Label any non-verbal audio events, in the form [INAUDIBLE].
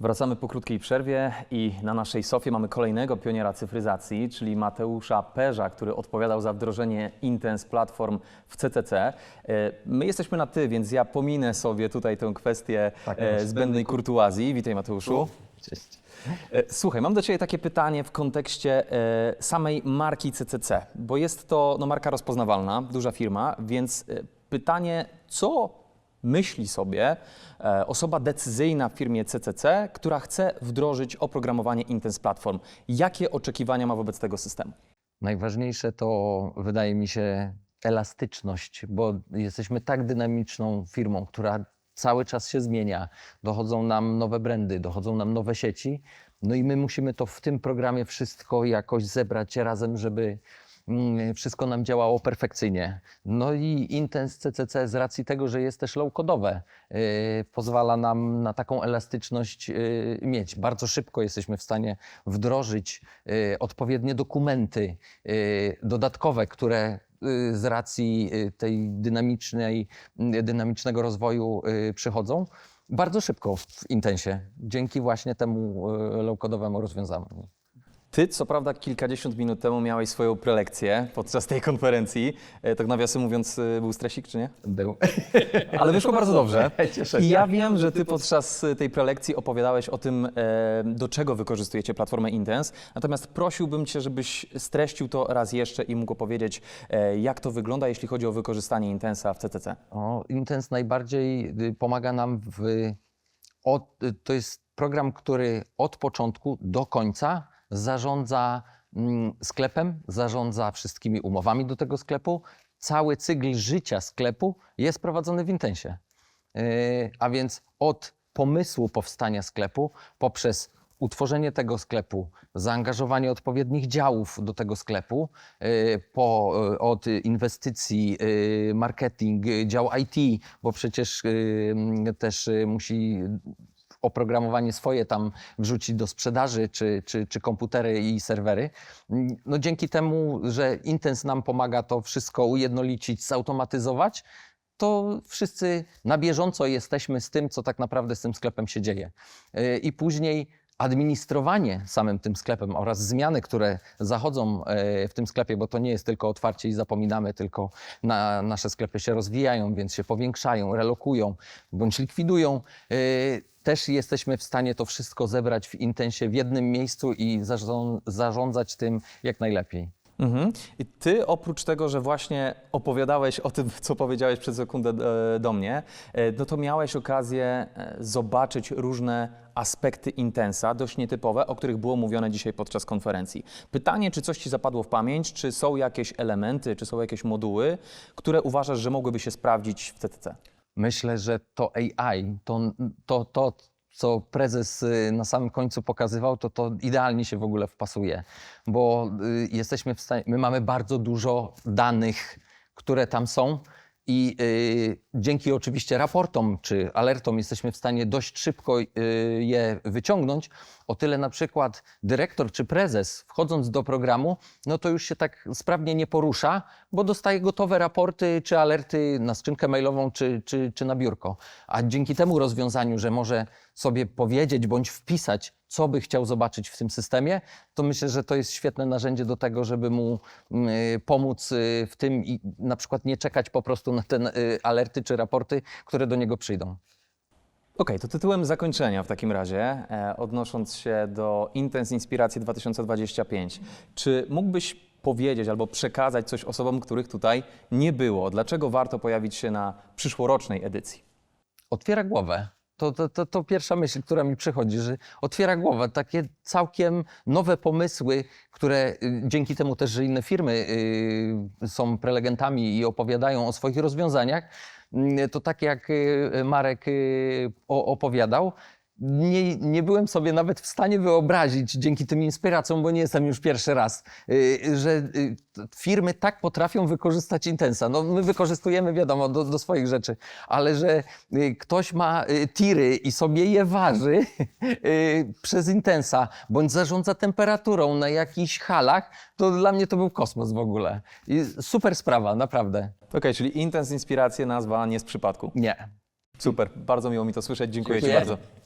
Wracamy po krótkiej przerwie i na naszej sofie mamy kolejnego pioniera cyfryzacji, czyli Mateusza Perza, który odpowiadał za wdrożenie Intens Platform w CCC. E, My jesteśmy na ty, więc ja pominę sobie tutaj tę kwestię Tak, e, masz. zbędnej kurtuazji. Witaj Mateuszu. Cześć. E, Słuchaj, mam do Ciebie takie pytanie w kontekście samej marki CCC, bo jest to no, marka rozpoznawalna, duża firma, więc pytanie, co myśli sobie e, osoba decyzyjna w firmie CCC, która chce wdrożyć oprogramowanie Intense Platform? Jakie oczekiwania ma wobec tego systemu? Najważniejsze to wydaje mi się elastyczność, bo jesteśmy tak dynamiczną firmą, która cały czas się zmienia. Dochodzą nam nowe brandy, dochodzą nam nowe sieci. No i my musimy to w tym programie wszystko jakoś zebrać razem, żeby wszystko nam działało perfekcyjnie. No i Intens CCC z racji tego, że jest też low-codowe, yy, pozwala nam na taką elastyczność yy, mieć. Bardzo szybko jesteśmy w stanie wdrożyć yy, odpowiednie dokumenty dodatkowe, które z racji tej dynamicznej, dynamicznego rozwoju przychodzą. Bardzo szybko w Intensie, dzięki właśnie temu low-codowemu rozwiązaniu. Ty, co prawda, kilkadziesiąt minut temu miałeś swoją prelekcję podczas tej konferencji. E, Tak nawiasem mówiąc, e, był stresik, czy nie? Był. [LAUGHS] Ale wyszło bardzo dobrze. [LAUGHS] Cieszę I się. ja wiem, że ty podczas y, tej prelekcji opowiadałeś o tym, e, do czego wykorzystujecie platformę Intense. Natomiast prosiłbym cię, żebyś streścił to raz jeszcze i mógł opowiedzieć, e, jak to wygląda, jeśli chodzi o wykorzystanie Intensa w CCC. O, Intens najbardziej y, pomaga nam w. Od, y, to jest program, który od początku do końca zarządza mm, sklepem, zarządza wszystkimi umowami do tego sklepu. Cały cykl życia sklepu jest prowadzony w Intensie. Yy, a więc od pomysłu powstania sklepu poprzez utworzenie tego sklepu, zaangażowanie odpowiednich działów do tego sklepu, yy, po, yy, od inwestycji, marketing, dział IT, bo przecież też musi oprogramowanie swoje tam wrzucić do sprzedaży, czy, czy, czy komputery i serwery. No dzięki temu, że Intens nam pomaga to wszystko ujednolicić, zautomatyzować, to wszyscy na bieżąco jesteśmy z tym, co tak naprawdę z tym sklepem się dzieje. I później administrowanie samym tym sklepem oraz zmiany, które zachodzą e, w tym sklepie, bo to nie jest tylko otwarcie i zapominamy, tylko na, nasze sklepy się rozwijają, więc się powiększają, relokują bądź likwidują. Też jesteśmy w stanie to wszystko zebrać w intensie w jednym miejscu i zarząd- zarządzać tym jak najlepiej. Mhm. I ty oprócz tego, że właśnie opowiadałeś o tym, co powiedziałeś przed sekundę e, do mnie, e, no to miałeś okazję e, zobaczyć różne aspekty Intensa, dość nietypowe, o których było mówione dzisiaj podczas konferencji. Pytanie, czy coś ci zapadło w pamięć, czy są jakieś elementy, czy są jakieś moduły, które uważasz, że mogłyby się sprawdzić w CTC? Myślę, że to AI, to, to, to co prezes y, na samym końcu pokazywał, to to idealnie się w ogóle wpasuje, bo y, jesteśmy w stanie, my mamy bardzo dużo danych, które tam są i y, dzięki oczywiście raportom czy alertom jesteśmy w stanie dość szybko y, je wyciągnąć. O tyle na przykład dyrektor czy prezes wchodząc do programu, no to już się tak sprawnie nie porusza, bo dostaje gotowe raporty czy alerty na skrzynkę mailową czy, czy, czy na biurko. A dzięki temu rozwiązaniu, że może sobie powiedzieć bądź wpisać, co by chciał zobaczyć w tym systemie, to myślę, że to jest świetne narzędzie do tego, żeby mu y, pomóc y, w tym i na przykład nie czekać po prostu na te y, alerty czy raporty, które do niego przyjdą. Okej, to tytułem zakończenia w takim razie, e, odnosząc się do Intens Inspiracji 2025, czy mógłbyś powiedzieć albo przekazać coś osobom, których tutaj nie było? Dlaczego warto pojawić się na przyszłorocznej edycji? otwiera głowę. To, to, to, to pierwsza myśl, która mi przychodzi, że otwiera głowę. Takie całkiem nowe pomysły, które y, dzięki temu też, że inne firmy y, są prelegentami i opowiadają o swoich rozwiązaniach, y, to tak jak y, Marek opowiadał, nie, nie byłem sobie nawet w stanie wyobrazić dzięki tym inspiracjom, bo nie jestem już pierwszy raz, y, że y, firmy tak potrafią wykorzystać Intensa. No, my wykorzystujemy, wiadomo, do, do swoich rzeczy, ale że y, ktoś ma tiry i sobie je waży [LAUGHS] przez Intensa, bądź zarządza temperaturą na jakichś halach, to dla mnie to był kosmos w ogóle. I super sprawa, naprawdę. Okej, czyli Intens Inspiracje nazwa nie z przypadku. Nie. Super, bardzo miło mi to słyszeć, dziękuję, Dziękuję. Ci bardzo.